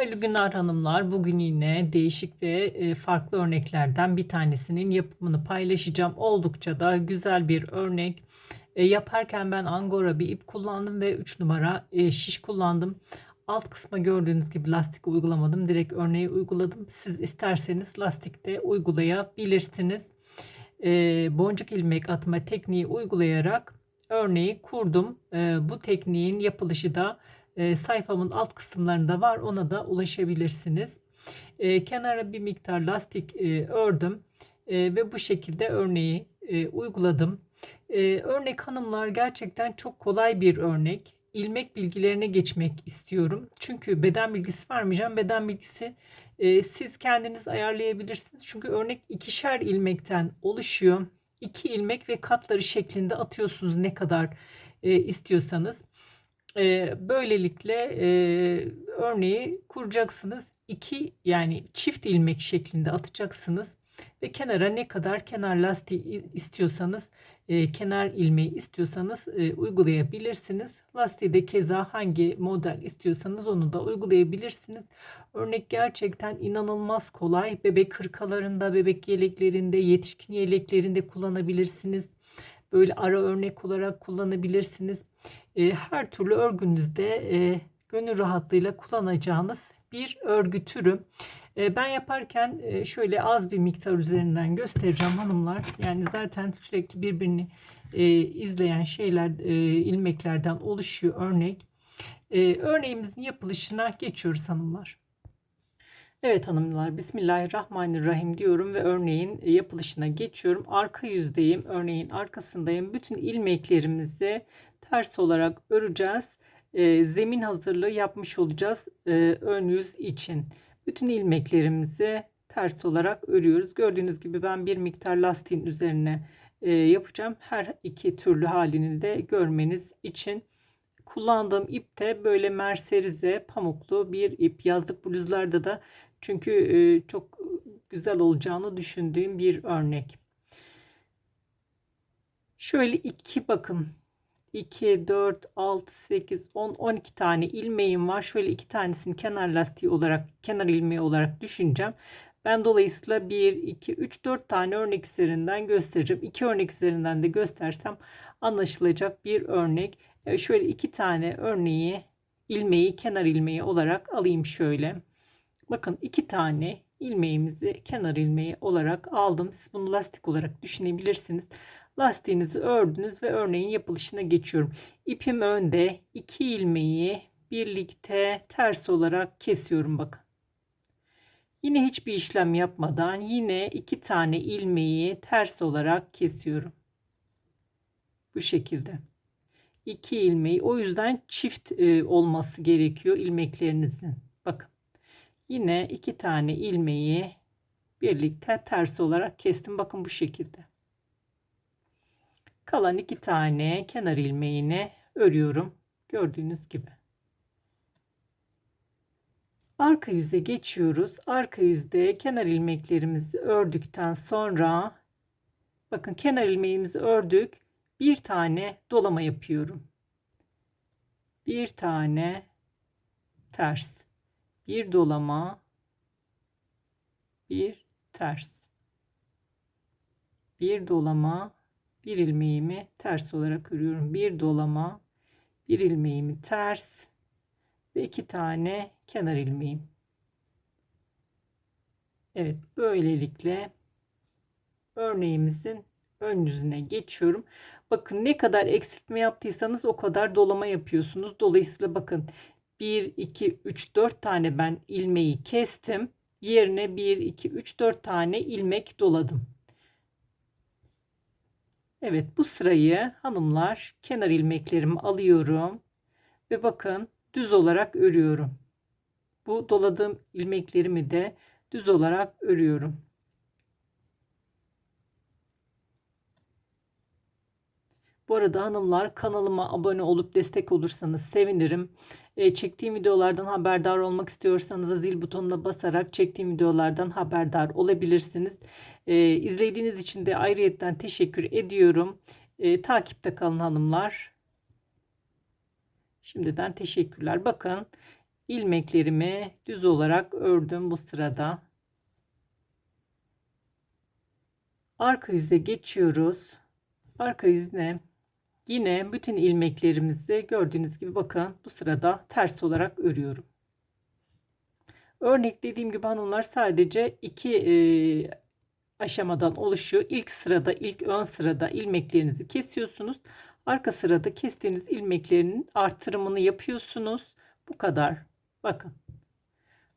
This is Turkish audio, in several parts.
Hayırlı günler hanımlar. Bugün yine değişik ve e, farklı örneklerden bir tanesinin yapımını paylaşacağım. Oldukça da güzel bir örnek. E, yaparken ben angora bir ip kullandım ve 3 numara e, şiş kullandım. Alt kısma gördüğünüz gibi lastik uygulamadım. Direkt örneği uyguladım. Siz isterseniz lastikte uygulayabilirsiniz. Boncuk ilmek atma tekniği uygulayarak örneği kurdum. Bu tekniğin yapılışı da e, sayfamın alt kısımlarında var. Ona da ulaşabilirsiniz. E, kenara bir miktar lastik e, ördüm ve bu şekilde örneği uyguladım. Örnek hanımlar gerçekten çok kolay bir örnek. İlmek bilgilerine geçmek istiyorum. Çünkü beden bilgisi vermeyeceğim. Beden bilgisi siz kendiniz ayarlayabilirsiniz. Çünkü örnek ikişer ilmekten oluşuyor. İki ilmek ve katları şeklinde atıyorsunuz ne kadar istiyorsanız. E, böylelikle e, örneği kuracaksınız. İki yani çift ilmek şeklinde atacaksınız ve kenara ne kadar kenar lastiği istiyorsanız e, kenar ilmeği istiyorsanız e, uygulayabilirsiniz. Lastiği de keza hangi model istiyorsanız onu da uygulayabilirsiniz. Örnek gerçekten inanılmaz kolay. Bebek hırkalarında, bebek yeleklerinde, yetişkin yeleklerinde kullanabilirsiniz. Böyle ara örnek olarak kullanabilirsiniz e, her türlü örgünüzde e, gönül rahatlığıyla kullanacağınız bir örgü türü. E, ben yaparken e, şöyle az bir miktar üzerinden göstereceğim hanımlar. Yani zaten sürekli birbirini e, izleyen şeyler e, ilmeklerden oluşuyor örnek. E, örneğimizin yapılışına geçiyoruz hanımlar. Evet hanımlar Bismillahirrahmanirrahim diyorum ve örneğin yapılışına geçiyorum. Arka yüzdeyim. Örneğin arkasındayım. Bütün ilmeklerimizi ters olarak öreceğiz. E, zemin hazırlığı yapmış olacağız e, ön yüz için. Bütün ilmeklerimizi ters olarak örüyoruz. Gördüğünüz gibi ben bir miktar lastiğin üzerine e, yapacağım. Her iki türlü halini de görmeniz için. Kullandığım ip de böyle merserize pamuklu bir ip. Yazlık bluzlarda da çünkü e, çok güzel olacağını düşündüğüm bir örnek. Şöyle iki bakın 2, 4, 6, 8, 10, 12 tane ilmeğim var. Şöyle iki tanesini kenar lastiği olarak, kenar ilmeği olarak düşüneceğim. Ben dolayısıyla 1, 2, 3, 4 tane örnek üzerinden göstereceğim. 2 örnek üzerinden de göstersem anlaşılacak bir örnek. Evet, şöyle iki tane örneği, ilmeği, kenar ilmeği olarak alayım şöyle. Bakın iki tane ilmeğimizi kenar ilmeği olarak aldım. Siz bunu lastik olarak düşünebilirsiniz. Lastiğinizi ördünüz ve örneğin yapılışına geçiyorum. İpim önde iki ilmeği birlikte ters olarak kesiyorum bakın. Yine hiçbir işlem yapmadan yine iki tane ilmeği ters olarak kesiyorum. Bu şekilde. İki ilmeği o yüzden çift e, olması gerekiyor ilmeklerinizin. Bakın. Yine iki tane ilmeği birlikte ters olarak kestim. Bakın bu şekilde. Kalan iki tane kenar ilmeğini örüyorum. Gördüğünüz gibi. Arka yüze geçiyoruz. Arka yüzde kenar ilmeklerimizi ördükten sonra bakın kenar ilmeğimizi ördük. Bir tane dolama yapıyorum. Bir tane ters. Bir dolama. Bir ters. Bir dolama bir ilmeğimi ters olarak örüyorum. Bir dolama, bir ilmeğimi ters ve iki tane kenar ilmeğim. Evet, böylelikle örneğimizin ön yüzüne geçiyorum. Bakın ne kadar eksiltme yaptıysanız o kadar dolama yapıyorsunuz. Dolayısıyla bakın 1 2 3 4 tane ben ilmeği kestim. Yerine 1 2 3 4 tane ilmek doladım. Evet bu sırayı hanımlar kenar ilmeklerimi alıyorum ve bakın düz olarak örüyorum. Bu doladığım ilmeklerimi de düz olarak örüyorum. Arada hanımlar kanalıma abone olup destek olursanız sevinirim. E, çektiğim videolardan haberdar olmak istiyorsanız da zil butonuna basarak çektiğim videolardan haberdar olabilirsiniz. E, izlediğiniz için de ayrıyetten teşekkür ediyorum. E, takipte kalın hanımlar. Şimdiden teşekkürler. Bakın ilmeklerimi düz olarak ördüm bu sırada. Arka yüze geçiyoruz. Arka yüzüne yine bütün ilmeklerimizi gördüğünüz gibi bakın bu sırada ters olarak örüyorum. Örnek dediğim gibi hanımlar sadece iki e, aşamadan oluşuyor. İlk sırada, ilk ön sırada ilmeklerinizi kesiyorsunuz. Arka sırada kestiğiniz ilmeklerin artırımını yapıyorsunuz. Bu kadar. Bakın.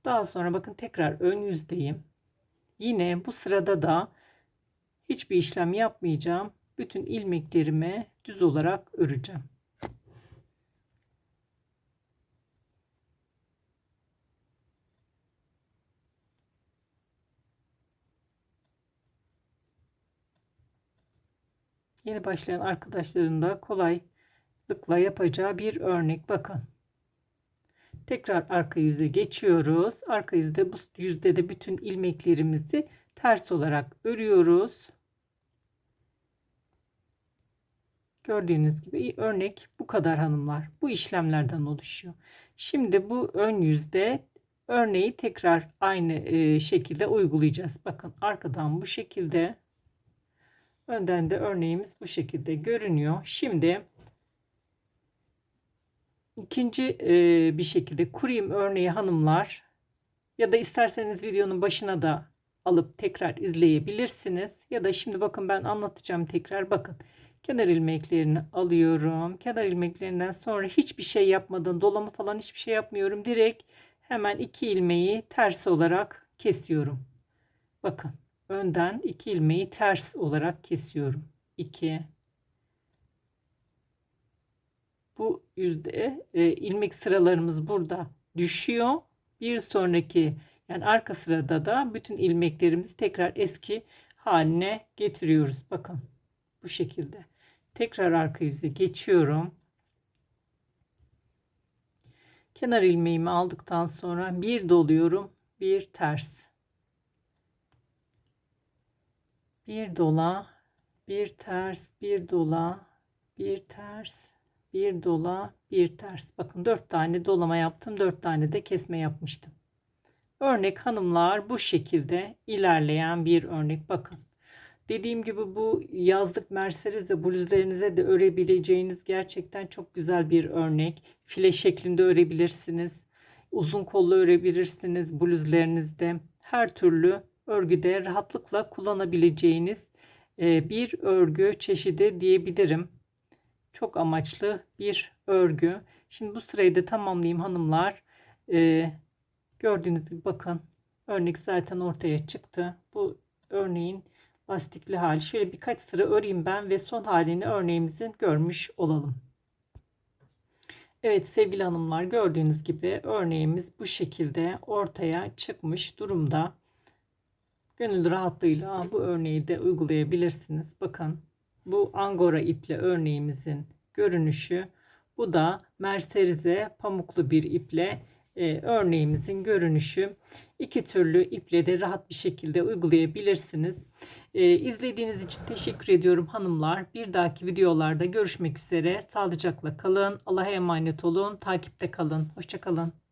Daha sonra bakın tekrar ön yüzdeyim. Yine bu sırada da hiçbir işlem yapmayacağım. Bütün ilmeklerimi düz olarak öreceğim. Yeni başlayan arkadaşların da kolaylıkla yapacağı bir örnek. Bakın. Tekrar arka yüze geçiyoruz. Arka yüzde bu yüzde de bütün ilmeklerimizi ters olarak örüyoruz. Gördüğünüz gibi örnek bu kadar hanımlar. Bu işlemlerden oluşuyor. Şimdi bu ön yüzde örneği tekrar aynı e, şekilde uygulayacağız. Bakın arkadan bu şekilde önden de örneğimiz bu şekilde görünüyor. Şimdi ikinci e, bir şekilde kurayım örneği hanımlar ya da isterseniz videonun başına da alıp tekrar izleyebilirsiniz. Ya da şimdi bakın ben anlatacağım tekrar bakın. Kenar ilmeklerini alıyorum. Kenar ilmeklerinden sonra hiçbir şey yapmadan dolama falan hiçbir şey yapmıyorum. Direkt hemen iki ilmeği ters olarak kesiyorum. Bakın önden iki ilmeği ters olarak kesiyorum. 2 bu yüzde e, ilmek sıralarımız burada düşüyor. Bir sonraki yani arka sırada da bütün ilmeklerimizi tekrar eski haline getiriyoruz. Bakın bu şekilde. Tekrar arka yüze geçiyorum. Kenar ilmeğimi aldıktan sonra bir doluyorum. Bir ters. Bir dola, bir ters, bir dola, bir ters, bir dola, bir ters. Bakın dört tane dolama yaptım. Dört tane de kesme yapmıştım. Örnek hanımlar bu şekilde ilerleyen bir örnek. Bakın. Dediğim gibi bu yazlık merserize bluzlarınıza da örebileceğiniz gerçekten çok güzel bir örnek. File şeklinde örebilirsiniz. Uzun kollu örebilirsiniz bluzlarınızda. Her türlü örgüde rahatlıkla kullanabileceğiniz e, bir örgü çeşidi diyebilirim. Çok amaçlı bir örgü. Şimdi bu sırayı da tamamlayayım hanımlar. E, gördüğünüz gibi bakın örnek zaten ortaya çıktı. Bu örneğin lastikli hali. Şöyle birkaç sıra öreyim ben ve son halini örneğimizin görmüş olalım. Evet sevgili hanımlar gördüğünüz gibi örneğimiz bu şekilde ortaya çıkmış durumda. Gönül rahatlığıyla bu örneği de uygulayabilirsiniz. Bakın bu angora iple örneğimizin görünüşü. Bu da merserize pamuklu bir iple e, örneğimizin görünüşü. İki türlü iple de rahat bir şekilde uygulayabilirsiniz. E, izlediğiniz için teşekkür ediyorum hanımlar. Bir dahaki videolarda görüşmek üzere. Sağlıcakla kalın. Allah'a emanet olun. Takipte kalın. Hoşçakalın.